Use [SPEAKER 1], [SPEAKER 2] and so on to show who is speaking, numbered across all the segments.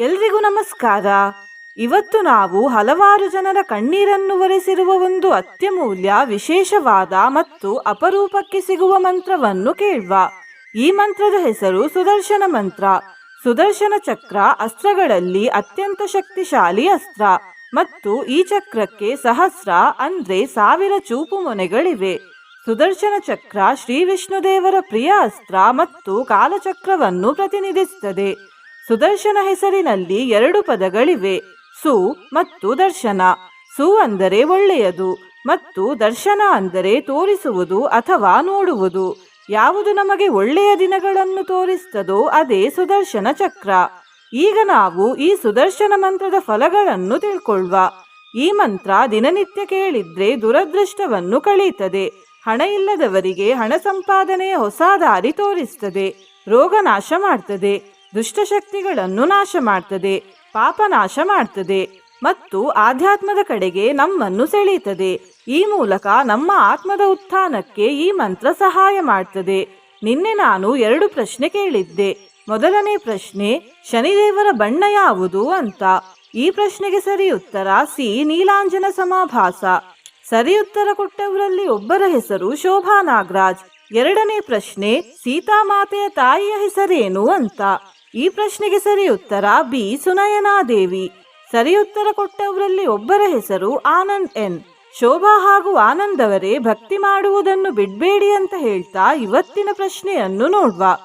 [SPEAKER 1] ಎಲ್ರಿಗೂ ನಮಸ್ಕಾರ. ಇವತ್ತು ನಾವು ಹಲವಾರು ಜನರ ಕಣ್ಣೀರನ್ನು ಒರೆಸಿರುವ ಒಂದು ಅತ್ಯಮೂಲ್ಯ, ವಿಶೇಷವಾದ ಮತ್ತು ಅಪರೂಪಕ್ಕೆ ಸಿಗುವ ಮಂತ್ರವನ್ನು ಕೇಳುವ. ಈ ಮಂತ್ರದ ಹೆಸರು ಸುದರ್ಶನ ಮಂತ್ರ. ಸುದರ್ಶನ ಚಕ್ರ ಅಸ್ತ್ರಗಳಲ್ಲಿ ಅತ್ಯಂತ ಶಕ್ತಿಶಾಲಿ ಅಸ್ತ್ರ ಮತ್ತು ಈ ಚಕ್ರಕ್ಕೆ ಸಹಸ್ರ, ಅಂದ್ರೆ ಸಾವಿರ ಚೂಪು ಮೊನೆಗಳಿವೆ. ಸುದರ್ಶನ ಚಕ್ರ ಶ್ರೀ ವಿಷ್ಣುದೇವರ ಪ್ರಿಯ ಅಸ್ತ್ರ ಮತ್ತು ಕಾಲಚಕ್ರವನ್ನು ಪ್ರತಿನಿಧಿಸುತ್ತದೆ. ಸುದರ್ಶನ ಹೆಸರಿನಲ್ಲಿ ಎರಡು ಪದಗಳಿವೆ. ಸು ಮತ್ತು ದರ್ಶನ. ಸು ಅಂದರೆ ಒಳ್ಳೆಯದು ಮತ್ತು ದರ್ಶನ ಅಂದರೆ ತೋರಿಸುವುದು ಅಥವಾ ನೋಡುವುದು. ಯಾವುದು ನಮಗೆ ಒಳ್ಳೆಯ ದಿನಗಳನ್ನು ತೋರಿಸ್ತದೋ ಅದೇ ಸುದರ್ಶನ ಚಕ್ರ. ಈಗ ನಾವು ಈ ಸುದರ್ಶನ ಮಂತ್ರದ ಫಲಗಳನ್ನು ತಿಳ್ಕೊಳ್ವ. ಈ ಮಂತ್ರ ದಿನನಿತ್ಯ ಕೇಳಿದ್ರೆ ದುರದೃಷ್ಟವನ್ನು ಕಳೀತದೆ. ಹಣ ಇಲ್ಲದವರಿಗೆ ಹಣ ಸಂಪಾದನೆಯ ಹೊಸ ದಾರಿ ತೋರಿಸ್ತದೆ. ರೋಗ ನಾಶ ಮಾಡ್ತದೆ. ದುಷ್ಟಶಕ್ತಿಗಳನ್ನು ನಾಶ ಮಾಡ್ತದೆ ಪಾಪ ನಾಶ ಮಾಡ್ತದೆ ಮತ್ತು ಆಧ್ಯಾತ್ಮದ ಕಡೆಗೆ ನಮ್ಮನ್ನು ಸೆಳೆಯುತ್ತದೆ ಈ ಮೂಲಕ ನಮ್ಮ ಆತ್ಮದ ಉತ್ಥಾನಕ್ಕೆ ಈ ಮಂತ್ರ ಸಹಾಯ ಮಾಡ್ತದೆ. ನಿನ್ನೆ ನಾನು ಎರಡು ಪ್ರಶ್ನೆ ಕೇಳಿದ್ದೆ. ಮೊದಲನೇ ಪ್ರಶ್ನೆ, ಶನಿದೇವರ ಬಣ್ಣ ಯಾವುದು ಅಂತ. ಈ ಪ್ರಶ್ನೆಗೆ ಸರಿ ಉತ್ತರ, ಸಿ, ನೀಲಾಂಜನ ಸಮಾಭಾಸ. ಸರಿ ಉತ್ತರ ಕೊಟ್ಟವರಲ್ಲಿ ಒಬ್ಬರ ಹೆಸರು ಶೋಭಾ ನಾಗರಾಜ್. ಎರಡನೇ ಪ್ರಶ್ನೆ, ಸೀತಾಮಾತೆಯ ತಾಯಿಯ ಹೆಸರೇನು ಅಂತ. ಈ ಪ್ರಶ್ನೆಗೆ ಸರಿ ಉತ್ತರ ಬಿ. ಸುನಯನಾದೇವಿ. ಸರಿ ಉತ್ತರ ಕೊಟ್ಟವರಲ್ಲಿ ಒಬ್ಬರ ಹೆಸರು ಆನಂದ್ ಎನ್. ಶೋಭಾ ಹಾಗೂ ಆನಂದ್ ಅವರೇ ಭಕ್ತಿ ಮಾಡುವುದನ್ನು ಬಿಡಬೇಡಿ ಅಂತ ಹೇಳ್ತಾ ಇವತ್ತಿನ ಪ್ರಶ್ನೆಯನ್ನು ನೋಡುವ.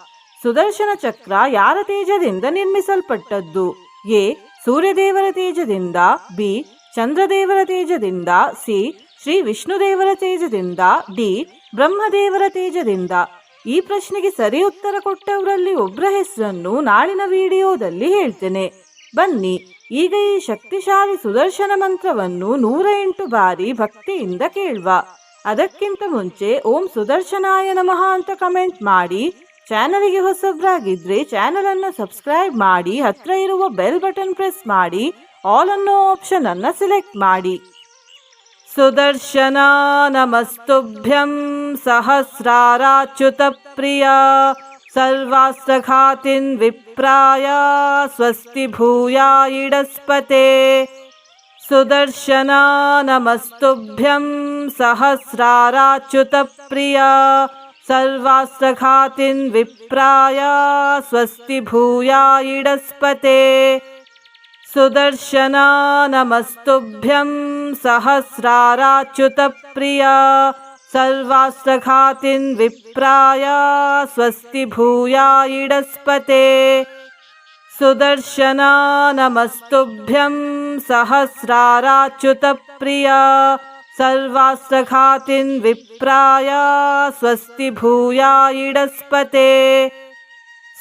[SPEAKER 1] ಸುದರ್ಶನ ಚಕ್ರ ಯಾರ ತೇಜದಿಂದ ನಿರ್ಮಿಸಲ್ಪಟ್ಟದ್ದು? ಎ. ಸೂರ್ಯದೇವರ ತೇಜದಿಂದ, ಬಿ. ಚಂದ್ರದೇವರ ತೇಜದಿಂದ, ಸಿ. ಶ್ರೀ ವಿಷ್ಣುದೇವರ ತೇಜದಿಂದ, ಡಿ. ಬ್ರಹ್ಮದೇವರ ತೇಜದಿಂದ. ಈ ಪ್ರಶ್ನೆಗೆ ಸರಿ ಉತ್ತರ ಕೊಟ್ಟವರಲ್ಲಿ ಒಬ್ಬರ ಹೆಸರನ್ನು ನಾಳಿನ ವಿಡಿಯೋದಲ್ಲಿ ಹೇಳ್ತೇನೆ. ಬನ್ನಿ, ಈಗ ಈ ಶಕ್ತಿಶಾಲಿ ಸುದರ್ಶನ ಮಂತ್ರವನ್ನು ನೂರ ಎಂಟು ಬಾರಿ ಭಕ್ತಿಯಿಂದ ಕೇಳುವ. ಅದಕ್ಕಿಂತ ಮುಂಚೆ ಓಂ ಸುದರ್ಶನಾಯ ನಮಃ ಅಂತ ಕಮೆಂಟ್ ಮಾಡಿ, ಚಾನಲ್ಗೆ ಹೊಸಬ್ರಾಗಿದ್ರೆ ಚಾನಲ್ ಅನ್ನು ಸಬ್ಸ್ಕ್ರೈಬ್ ಮಾಡಿ, ಹತ್ರ ಇರುವ ಬೆಲ್ ಬಟನ್ ಪ್ರೆಸ್ ಮಾಡಿ, ಆಲ್ ಅನ್ನೋ ಆಪ್ಷನ್ ಅನ್ನು ಸೆಲೆಕ್ಟ್ ಮಾಡಿ. सुदर्शना नमस्तुभ्यं सहस्राराच्युतप्रिया सर्वास्रखातिन्विप्राया स्वस्ति भूयायिडस्पते सुदर्शनमस्तुभ्यं सहस्राराच्युतप्रिया सर्वास्वखातिन् विप्राया स्वस्ति भूयायिडस्पते सुदर्शना नमस्तुभ्यं सहस्राराच्युतप्रिया सर्वास्त्रघातिन् विप्राय स्वस्ति भूया इडस्पते सुदर्शना नमस्तुभ्यं सहस्राराच्युतप्रिया सर्वास्त्रघातिन् विप्राय स्वस्ति भूया इडस्पते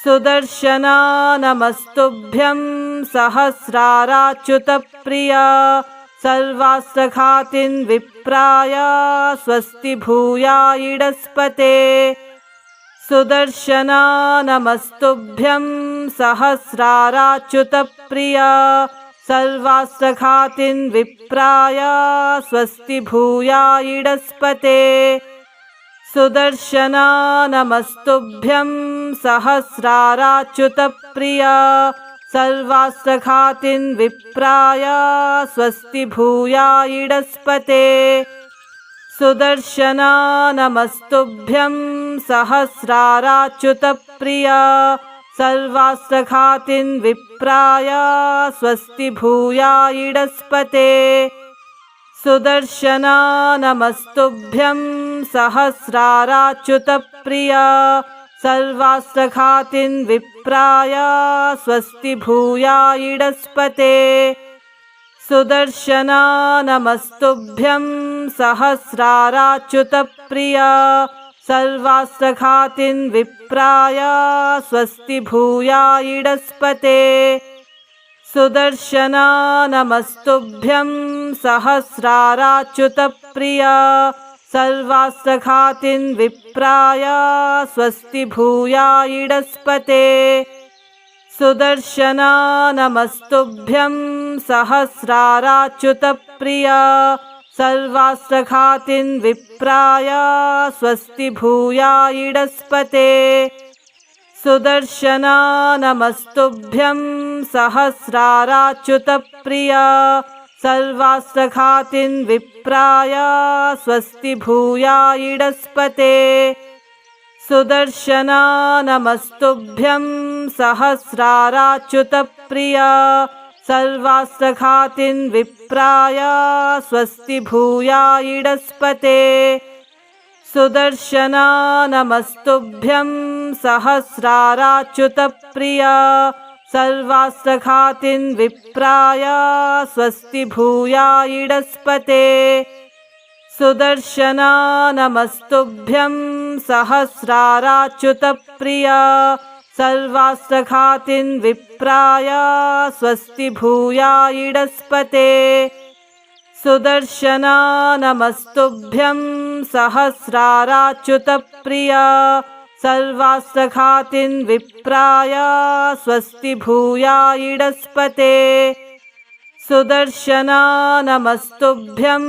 [SPEAKER 1] सुदर्शना नमस्तुभ्यं सहस्राराच्युतप्रिया। सर्वास्त्रघातिन् विप्राय, स्वस्ति भूया इडस्पते सुदर्शना नमस्तुभ्यं सहस्राराच्युतप्रिया। सर्वास्त्रघातिन् विप्राय, स्वस्ति भूया इडस्पते सुदर्शना नमस्तुभ्यं सहस्राराच्युतप्रिया। सर्वास्त्रघातिन् विप्राय स्वस्ति भूया इडस्पते सुदर्शना नमस्तुभ्यं सहस्राराच्युतप्रिया सर्वास्त्रघातिन् विप्राय स्वस्ति भूया इडस्पते सुदर्शना नमस्तुभ्यं सहस्राराच्युतप्रिया सर्वास्त्रघातिन् विप्राय स्वस्ति भूया इडस्पते सुदर्शना नमस्तुभ्यं सहस्राराच्युतप्रिया सर्वास्त्रघातिन् विप्राय स्वस्ति भूया इडस्पते सुदर्शना नमस्तुभ्यं सहस्राराच्युतप्रिया सर्वास्त्रघातिन् विप्राय, स्वस्ति भूया इडस्पते सुदर्शना नमस्तुभ्यं सहस्राराच्युतप्रिया सर्वास्त्रघातिन् विप्राय, स्वस्ति भूया इडस्पते सुदर्शना नमस्तुभ्यं सहस्राराच्युतप्रिया सर्वास्त्रघातिन् विप्राय स्वस्ति भूया इडस्पते सुदर्शना नमस्तुभ्यं सहस्राराच्युतप्रिया सर्वास्त्रघातिन् विप्राय स्वस्ति भूया इडस्पते सुदर्शना नमस्तुभ्यं सहस्राराच्युतप्रिया सर्वास्त्रघातिन् विप्राय स्वस्ति भूया इडस्पते सुदर्शना नमस्तुभ्यं सहस्राराच्युतप्रिया सर्वास्त्रघातिन् विप्राय स्वस्ति भूया इडस्पते सुदर्शना नमस्तुभ्यं सहस्राराच्युतप्रिया सर्वास्त्रघातिन् विप्राय स्वस्ति भूया इडस्पते सुदर्शना नमस्तुभ्यं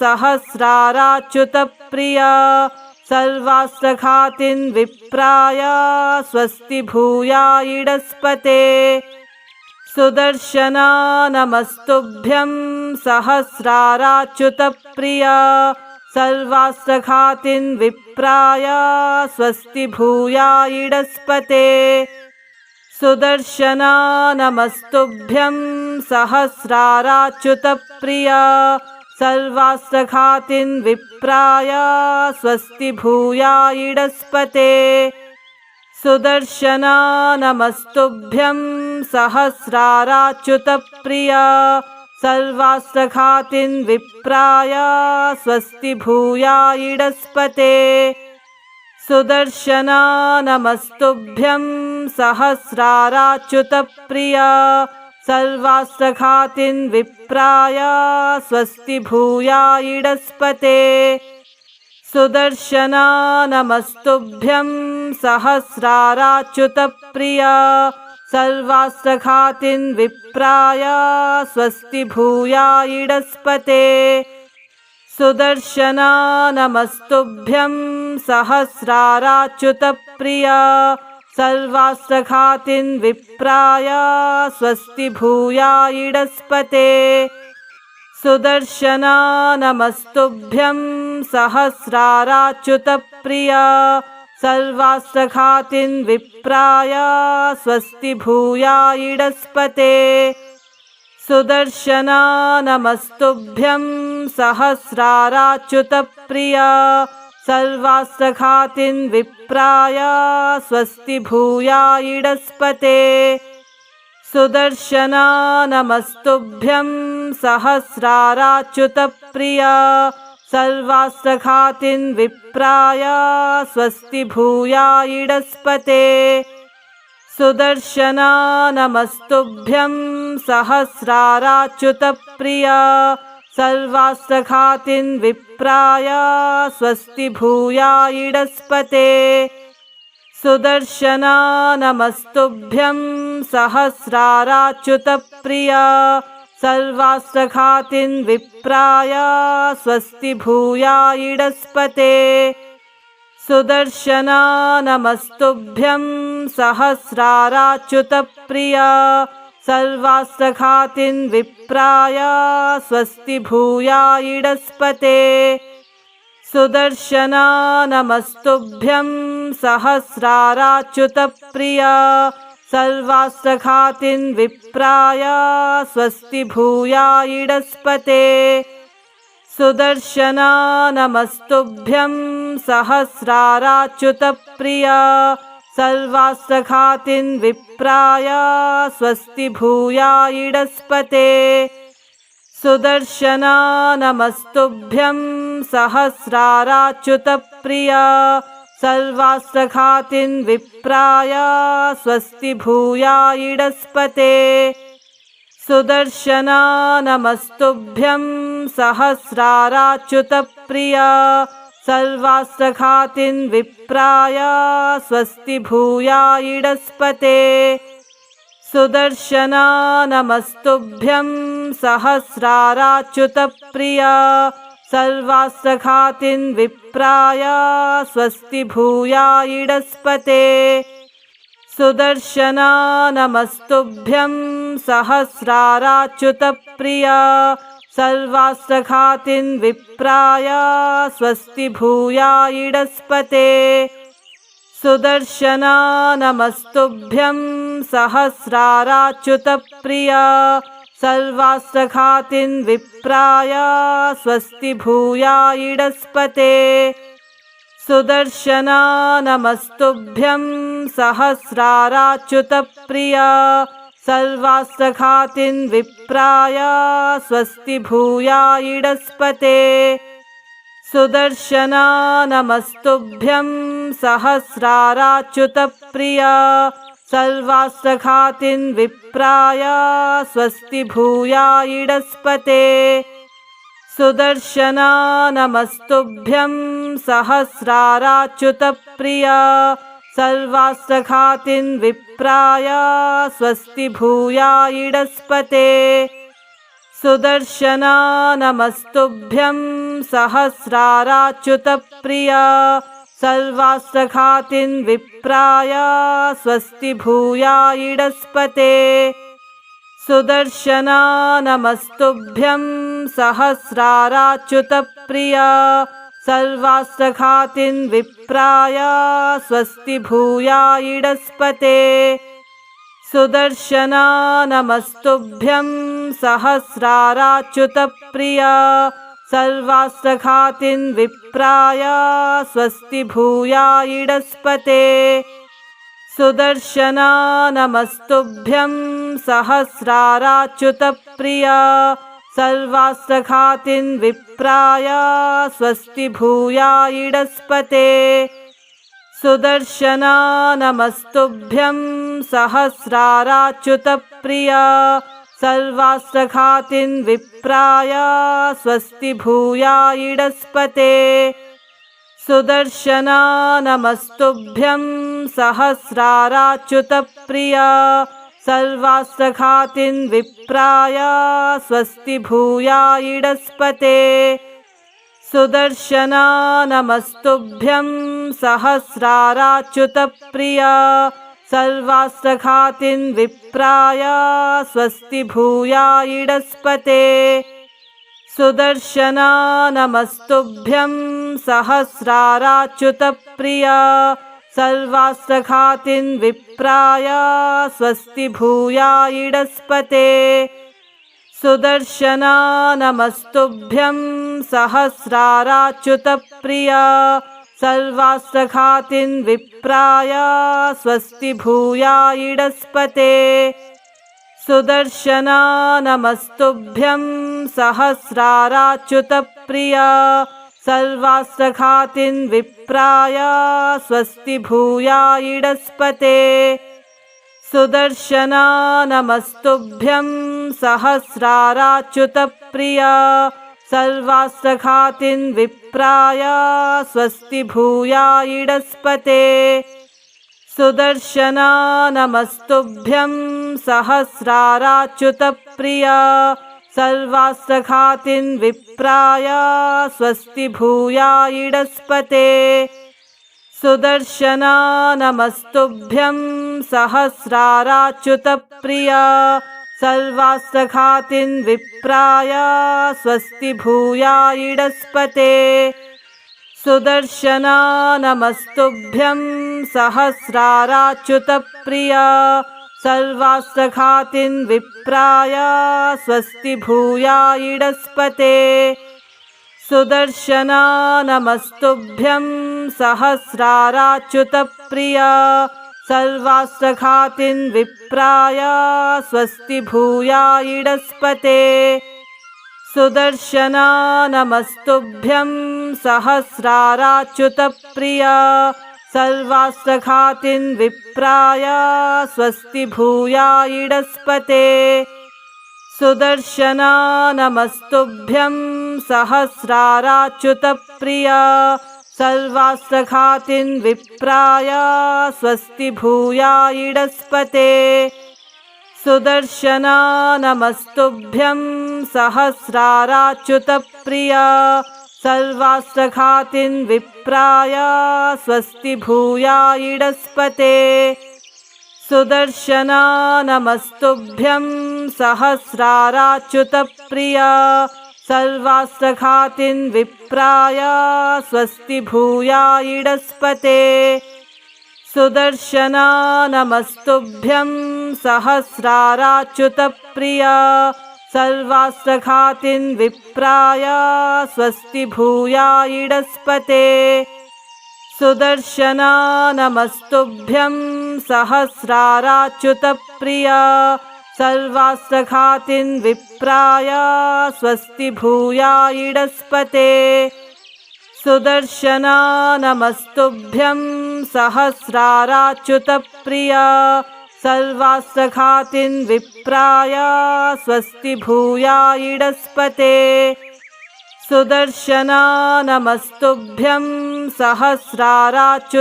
[SPEAKER 1] सहस्राराच्युतप्रिया सर्वास्त्रघातिन् विप्राय स्वस्ति भूया इडस्पते सुदर्शना नमस्तुभ्यं सहस्राराच्युतप्रिया सर्वास्त्रघातिन् विप्राय स्वस्ति भूया इडस्पते सुदर्शना नमस्तुभ्यं सहस्राराच्युतप्रिया सर्वास्त्रघातिन् विप्राय स्वस्ति भूया इडस्पते सुदर्शना नमस्तुभ्यं सहस्राराच्युतप्रिया सर्वास्त्रघातिन् विप्राय स्वस्ति भूया इडस्पते सुदर्शना नमस्तुभ्यं सहस्राराच्युतप्रिया सर्वास्त्रघातिन् विप्राय स्वस्ति भूया इडस्पते सुदर्शना नमस्तुभ्यं सहस्राराच्युतप्रिया सर्वास्त्रघातिन् विप्राय स्वस्ति भूया इडस्पते सुदर्शना नमस्तुभ्यं सहस्राराच्युतप्रिया सर्वास्त्रघातिन् विप्राय स्वस्ति भूया इडस्पते सुदर्शना नमस्तुभ्यं सहस्राराच्युतप्रिया सर्वास्त्रघातिन् विप्राय स्वस्ति भूया इडस्पते सुदर्शना नमस्तुभ्यं सहस्राराच्युतप्रिया सर्वास्त्रघातिन् विप्राय स्वस्ति भूया इडस्पते सुदर्शना नमस्तुभ्यं सहस्राराच्युतप्रिया सर्वास्त्रघातिन् विप्राय स्वस्ति भूया इडस्पते सुदर्शना नमस्तुभ्यं सहस्राराच्युतप्रिया सर्वास्त्रघातिन् विप्राय स्वस्ति भूया इडस्पते सुदर्शना नमस्तुभ्यं सहस्राराच्युतप्रिया सर्वास्त्रघातिन् विप्राय स्वस्ति भूया इडस्पते सुदर्शना नमस्तुभ्यं सहस्राराच्युतप्रिया सर्वास्त्रघातिन् विप्राय स्वस्ति भूया इडस्पते सुदर्शना नमस्तुभ्यं सहस्राराच्युतप्रिया सर्वास्त्रघातिन् विप्राय स्वस्ति भूया इडस्पते सुदर्शना नमस्तुभ्यं सहस्राराच्युतप्रिया सर्वास्त्रघातिन् विप्राय स्वस्ति भूया इडस्पते सुदर्शना नमस्तुभ्यं सहस्राराच्युतप्रिया सर्वास्त्रघातिन् विप्राय स्वस्ति भूया इडस्पते सुदर्शना नमस्तुभ्यं सहस्राराच्युतप्रिया सर्वास्त्रघातिन् विप्राय स्वस्ति भूया इडस्पते सुदर्शना नमस्तुभ्यं सहस्राराच्युतप्रिया सर्वास्त्रघातिन् विप्राय स्वस्ति भूया इडस्पते सुदर्शना नमस्तुभ्यं सहस्राराच्युतप्रिया सर्वास्त्रघातिन् विप्राय स्वस्ति भूया इडस्पते सुदर्शना नमस्तुभ्यं सहस्राराच्युतप्रिया सर्वास्त्रघातिन् विप्राय स्वस्ति भूया इडस्पते सुदर्शना नमस्तुभ्यं सहस्राराच्युतप्रिया सर्वास्त्रघातिन् विप्राय स्वस्ति भूया इडस्पते सुदर्शना नमस्तुभ्यं सहस्राराच्युतप्रिया सर्वास्त्रघातिन् विप्राय स्वस्ति भूया इडस्पते सुदर्शना नमस्तुभ्यं सहस्राराच्युतप्रिया सर्वास्त्रघातिन् विप्राय स्वस्ति भूया इडस्पते सुदर्शना नमस्तुभ्यं सहस्राराच्युतप्रिया सर्वास्त्रघातिन् विप्राय स्वस्ति भूया इडस्पते सुदर्शना नमस्तुभ्यं सहस्राराच्युतप्रिया सर्वास्त्रघातिन् विप्राय स्वस्ति भूया इडस्पते सुदर्शना नमस्तुभ्यं सहस्राराच्युतप्रिया सर्वास्त्रघातिन् विप्राय स्वस्ति भूया इडस्पते सुदर्शना नमस्तुभ्यं सहस्राराच्युतप्रिया सर्वास्त्रघातिन् विप्राय स्वस्ति भूया इडस्पते सुदर्शना नमस्तुभ्यं सहस्राराच्युतप्रिया सर्वास्त्रघातिन् विप्राय स्वस्ति भूया इडस्पते सुदर्शना नमस्तुभ्यं सहस्राराच्युतप्रिया सर्वास्त्रघातिन् विप्राय स्वस्ति भूया इडस्पते सुदर्शना नमस्तुभ्यं सहस्राराच्युतप्रिया सर्वास्त्रघातिन् विप्राय स्वस्ति भूया इडस्पते सुदर्शना नमस्तुभ्यं सहस्राराच्युतप्रिया सर्वास्त्रघातिन् विप्राय स्वस्ति भूया इडस्पते सुदर्शना नमस्तुभ्यं सहस्राराच्युतप्रिया सर्वास्त्रघातिन् विप्राय स्वस्ति भूया इडस्पते सुदर्शना नमस्तुभ्यं सहस्राराच्युतप्रिया सर्वास्त्रघातिन् विप्राय स्वस्ति भूया इडस्पते सुदर्शना नमस्तुभ्यं सहस्राराच्युतप्रिया सर्वास्त्रघातिन् विप्राय स्वस्ति भूया इडस्पते सुदर्शना नमस्तुभ्यं सहस्राराच्युतप्रिया सर्वास्त्रघातिन् विप्राय स्वस्ति भूया इडस्पते सुदर्शना नमस्तुभ्यं सहस्राराच्युतप्रिया सर्वास्त्रघातिन् विप्राय स्वस्ति भूया इडस्पते सुदर्शना नमस्तुभ्यं सहस्राराच्युतप्रिया सर्वास्त्रघातिन् विप्राय स्वस्ति भूया इडस्पते सुदर्शना नमस्तुभ्यं सहस्राराच्युतप्रिया सर्वास्त्रघातिन् विप्राय स्वस्ति भूया इडस्पते सुदर्शना नमस्तुभ्यं सहस्राराच्युतप्रिया सर्वास्त्रघातिन् विप्राय स्वस्ति भूया इडस्पते सुदर्शना नमस्तुभ्यं सहस्राराच्युतप्रिया सर्वास्त्रघातिन् विप्राय स्वस्ति भूया इडस्पते सुदर्शना नमस्तुभ्यं सहस्राराच्युतप्रिया सर्वास्त्रघातिन् विप्राय स्वस्ति भूया इडस्पते सुदर्शना नमस्तुभ्यं सहस्राराच्युतप्रिया सर्वास्त्रघातिन् विप्राय स्वस्ति भूया इडस्पते सुदर्शना नमस्तुभ्यं सहस्राराच्युतप्रिया सर्वास्त्रघातिन् विप्राय स्वस्ति भूया इडस्पते सुदर्शना नमस्तुभ्यं सहस्राराच्युतप्रिया सर्वास्त्रघातिन् विप्राय स्वस्ति भूया इडस्पते सुदर्शना नमस्तुभ्यं सहस्राराच्युतप्रिया सर्वास्त्रघातिन् विप्राय स्वस्ति भूया इडस्पते सुदर्शना नमस्तुभ्यं सहस्राराच्युतप्रिया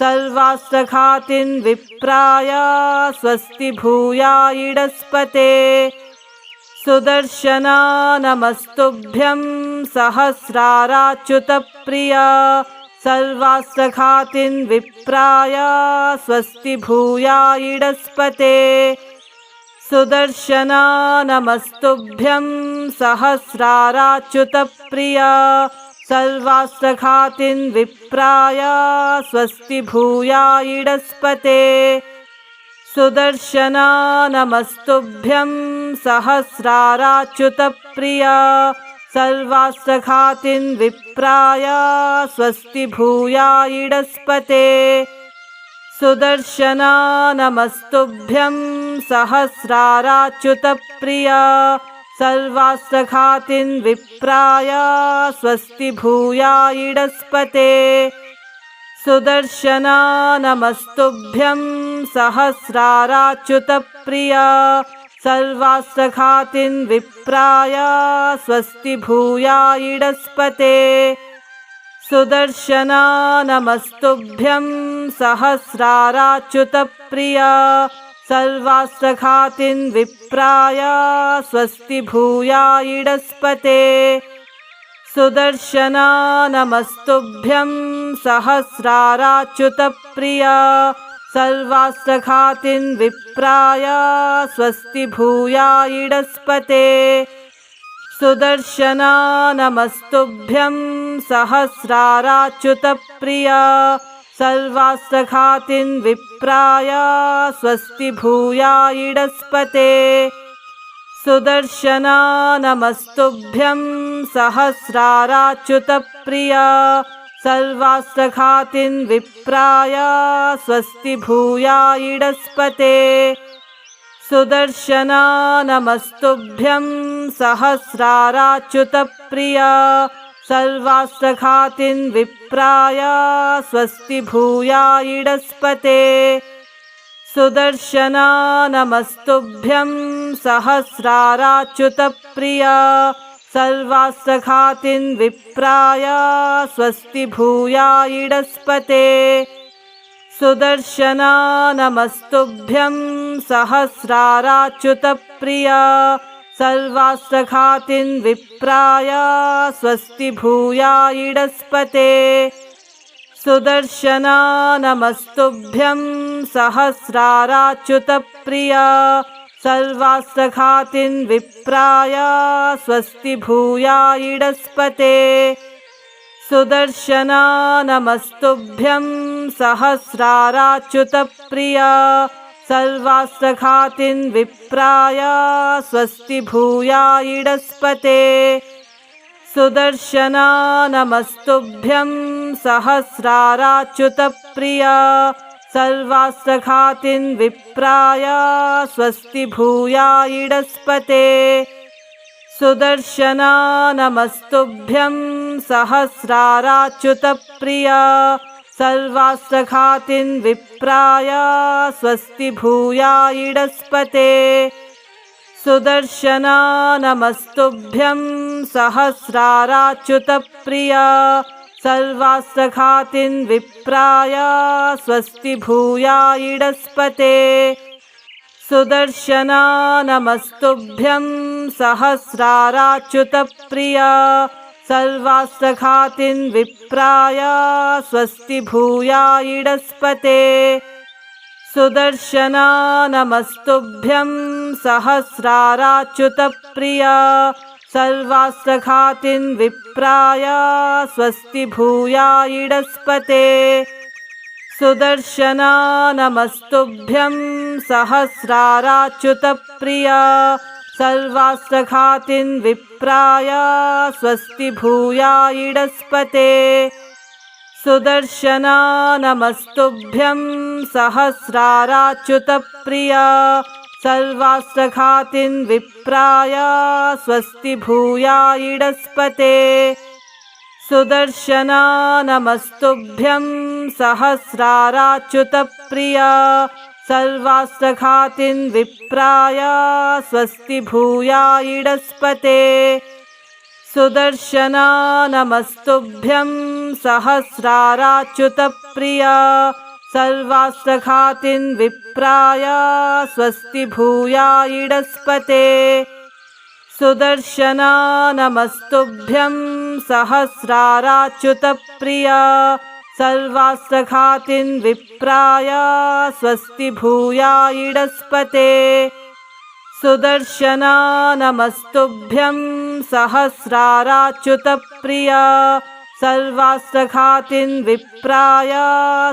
[SPEAKER 1] सर्वास्त्रघातिन् विप्राय स्वस्ति भूया इडस्पते सुदर्शना नमस्तुभ्यं सहस्राराच्युतप्रिया सर्वास्त्रघातिन् विप्राय स्वस्ति भूया इडस्पते सुदर्शना नमस्तुभ्यं सहस्राराच्युतप्रिया सर्वास्त्रघातिन् विप्राय स्वस्ति भूया इडस्पते सुदर्शना नमस्तुभ्यं सहस्राराच्युतप्रिया सर्वास्त्रघातिन् विप्राय स्वस्ति भूया इडस्पते सुदर्शना नमस्तुभ्यं सहस्राराच्युतप्रिया सर्वास्त्रघातिन् विप्राय स्वस्ति भूया इडस्पते सुदर्शना नमस्तुभ्यं सहस्राराच्युतप्रिया सर्वास्त्रघातिन् विप्राय स्वस्ति भूया इडस्पते सुदर्शना नमस्तुभ्यं सहस्राराच्युतप्रिया सर्वास्त्रघातिन् विप्राय स्वस्ति इडस्पते सुदर्शना नमस्तुभ्यं सहस्राराच्युतप्रिया सर्वास्त्रघातिन् विप्राय स्वस्ति इडस्पते सुदर्शना नमस्तुभ्यं सहस्राराच्युतप्रिया सर्वास्त्रघातिन् विप्राय स्वस्ति भूया इडस्पते सुदर्शना नमस्तुभ्यं सहस्राराच्युतप्रिया सर्वास्त्रघातिन् विप्राय स्वस्ति भूया इडस्पते सुदर्शना नमस्तुभ्यं सहस्राराच्युतप्रिया सर्वास्त्रघातिन् विप्राय स्वस्ति भूया इडस्पते सुदर्शना नमस्तुभ्यं सहस्राराच्युतप्रिया सर्वास्त्रघातिन् विप्राय स्वस्ति भूया इडस्पते सुदर्शना नमस्तुभ्यं सहस्राराच्युतप्रिया सर्वास्त्रघातिन् विप्राय स्वस्ति भूया इडस्पते सुदर्शना नमस्तुभ्यं सहस्राराच्युतप्रिया सर्वास्त्रघातिन् विप्राय स्वस्ति भूया इडस्पते सुदर्शना नमस्तुभ्यं सहस्राराच्युतप्रिया सर्वास्त्रघातिन् विप्राय स्वस्ति भूया इडस्पते सुदर्शना नमस्तुभ्यं सहस्राराच्युतप्रिया सर्वास्त्रघातिन् विप्राय स्वस्ति भूया इडस्पते सुदर्शना नमस्तुभ्यं सहस्राराच्युतप्रिया सर्वास्त्रघातिन् विप्राय स्वस्ति भूया इडस्पते सुदर्शना नमस्तुभ्यं सहस्राराच्युतप्रिया सर्वास्त्रघातिन् विप्राय स्वस्ति भूया इडस्पते सुदर्शना नमस्तुभ्यं सहस्राराच्युतप्रिया सर्वास्त्रघातिन् विप्राय स्वस्ति भूया इडस्पते सुदर्शना नमस्तुभ्यं सहस्राराच्युतप्रिया। सर्वास्त्रघातिन् विप्राय स्वस्ति भूया इडस्पते सुदर्शना नमस्तुभ्यं सहस्राराच्युतप्रिया सर्वास्त्रघातिन् विप्राय स्वस्ति इडस्पते सुदर्शना नमस्तुभ्यं सहस्राराच्युतप्रिया सर्वास्त्रघातिन् विप्राय स्वस्ति भूया इडस्पते सुदर्शना नमस्तुभ्यं सहस्राराच्युतप्रिया सर्वास्त्रघातिन् विप्राय स्वस्ति भूया इडस्पते सुदर्शना नमस्तुभ्यं सहस्राराच्युतप्रिया सर्वास्त्रघातिन् विप्राय स्वस्ति भूया इडस्पते सुदर्शना नमस्तुभ्यं सहस्राराच्युतप्रिया सर्वास्त्रघातिन् विप्राय स्वस्ति भूया इडस्पते सुदर्शना नमस्तुभ्यं सहस्राराच्युतप्रिया। सर्वास्त्रघातिन् विप्राय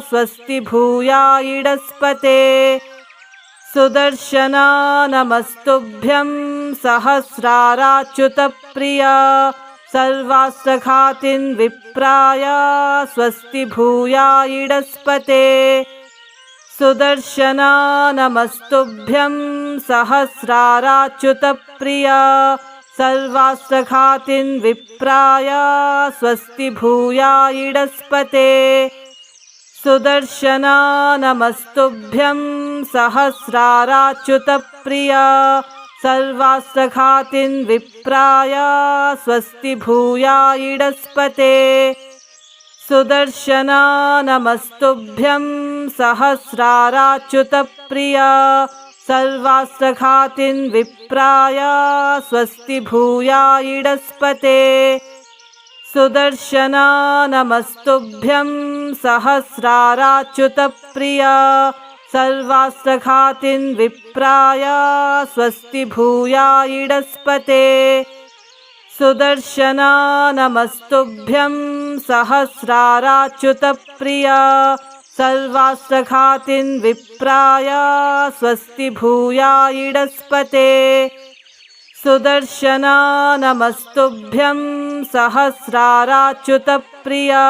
[SPEAKER 1] स्वस्ति भूया इडस्पते सुदर्शना नमस्तुभ्यं सहस्राराच्युतप्रिया सर्वास्त्रघातिन् विप्राय स्वस्ति भूया इडस्पते सुदर्शना नमस्तुभ्यं सहस्राराच्युतप्रिया सर्वास्त्रघातिन् विप्राय स्वस्ति भूया इडस्पते सुदर्शना नमस्तुभ्यं सहस्राराच्युतप्रिया सर्वास्त्रघातिन् विप्राय स्वस्ति भूया इडस्पते सुदर्शना नमस्तुभ्यं सहस्राराच्युतप्रिया सर्वास्त्रघातिन् विप्राय स्वस्ति भूया इडस्पते सुदर्शना नमस्तुभ्यं सहस्राराच्युतप्रिया सर्वास्त्रघातिन् विप्राय स्वस्ति भूया इडस्पते सुदर्शना नमस्तुभ्यं सहस्राराच्युतप्रिया सर्वास्त्रघातिन् विप्राय स्वस्ति भूया इडस्पते सुदर्शना नमस्तुभ्यं सहस्राराच्युतप्रिया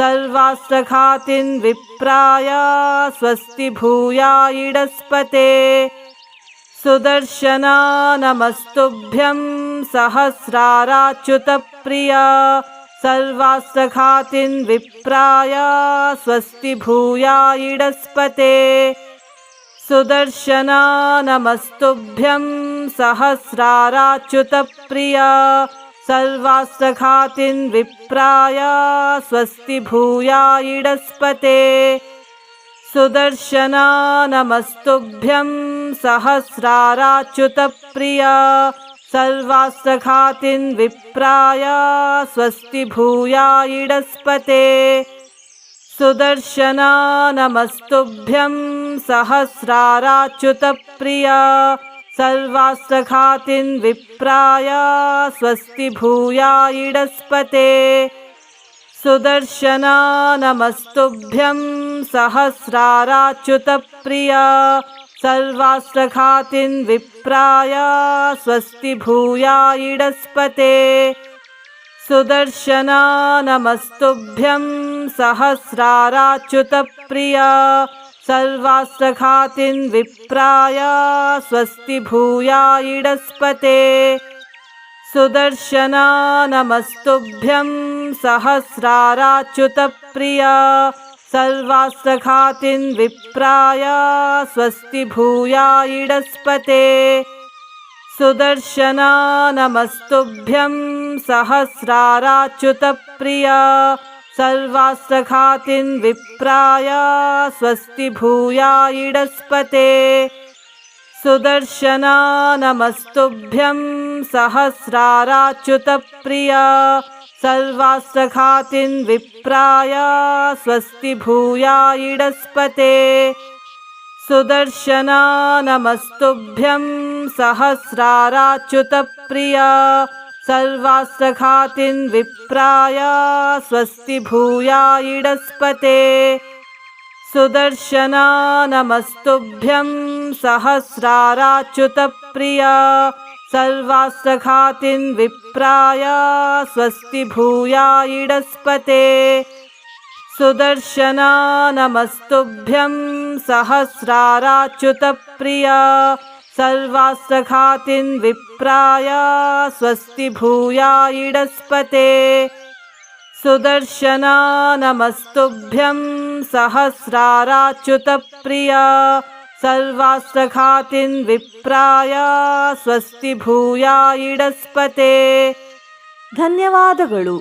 [SPEAKER 1] सर्वास्त्रघातिन् विप्राय स्वस्ति भूया इडस्पते सुदर्शना नमस्तुभ्यं सहस्राराच्युतप्रिया सर्वास्त्रघातिन् विप्राय स्वस्ति भूया इडस्पते सुदर्शना नमस्तुभ्यं सहस्राराच्युतप्रिया सर्वास्त्रघातिन् विप्राय स्वस्ति सुदर्शना नमस्तुभ्यं सहस्राराच्युतप्रिया सर्वास्त्रघातिन् विप्राय स्वस्ति सुदर्शना नमस्तुभ्यं सहस्राराच्युतप्रिया सर्वास्त्रघातिन् विप्राय स्वस्ति भूया इडस्पते सुदर्शना नमस्तुभ्यं सहस्राराच्युतप्रिया सर्वास्त्रघातिन् विप्राय स्वस्ति भूया इडस्पते सुदर्शना नमस्तुभ्यं सहस्राराच्युतप्रिया सर्वास्त्रघातिन् विप्राय स्वस्ति भूया इडस्पते सुदर्शना नमस्तुभ्यं सहस्राराच्युतप्रिया सर्वास्त्रघातिन् विप्राय स्वस्ति भूया इडस्पते सुदर्शना नमस्तुभ्यं सहस्राराच्युतप्रिया सर्वास्त्रघातिन् विप्राय स्वस्ति भूया इडस्पते सुदर्शना नमस्तुभ्यं सहस्राराच्युतप्रिया सर्वास्त्रघातिन् विप्राय स्वस्ति भूया इडस्पते सुदर्शना नमस्तुभ्यं सहस्राराच्युतप्रिया सर्वास्त्रघातिन् विप्राय स्वस्ति भूया इडस्पते सुदर्शना नमस्तुभ्यं सहस्राराच्युतप्रिया सर्वास्त्रघातिन् विप्राय स्वस्ति भूया इडस्पते सुदर्शना नमस्तुभ्यं सहस्राराच्युतप्रिया सर्वास्त्रघातिन् विप्राय स्वस्ति भूया इडस्पते सुदर्शना नमस्तुभ्यं सहस्राराच्युतप्रिया सर्वास्त्रघातिन् विप्राय ಸ್ವಸ್ತಿ ಭೂಯಾ ಇಡಸ್ಪತೆ ಧನ್ಯವಾದಗಳು